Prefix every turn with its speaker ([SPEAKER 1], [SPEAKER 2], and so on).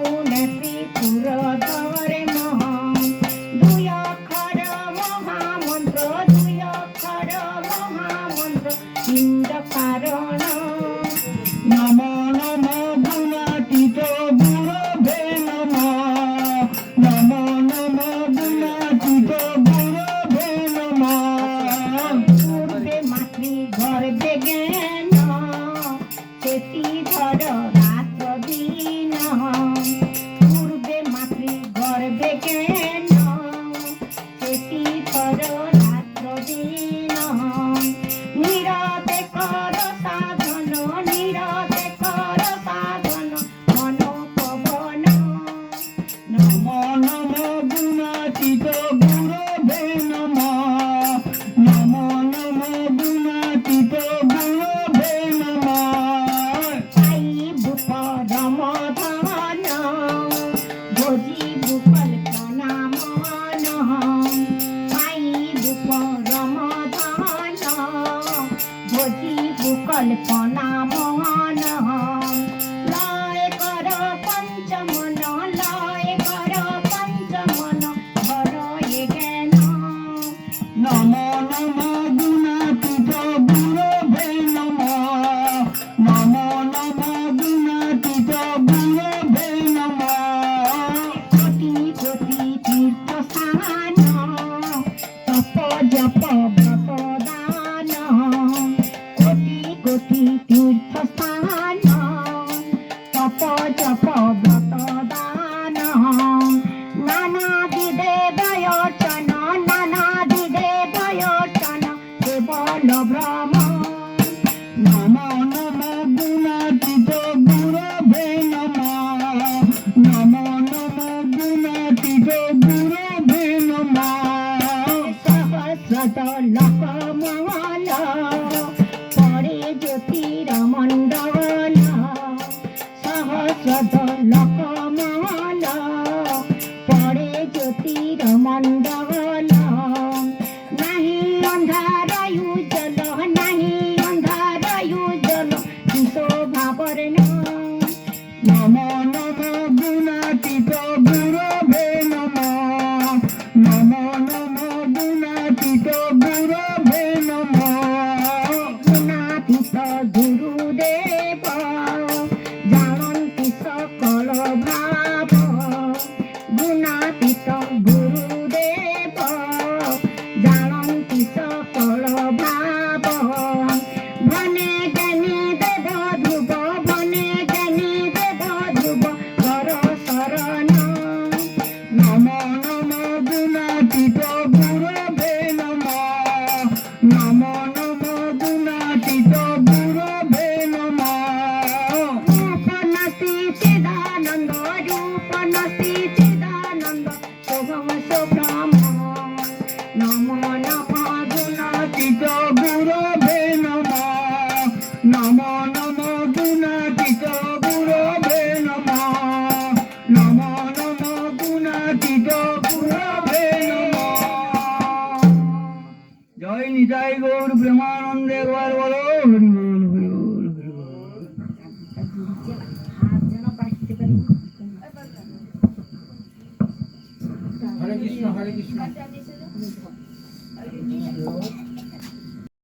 [SPEAKER 1] ತ್ರಿಪುರದಾ জপ ব্রত দান নানা চিদানন্দ রূপনসি চিদানন্দ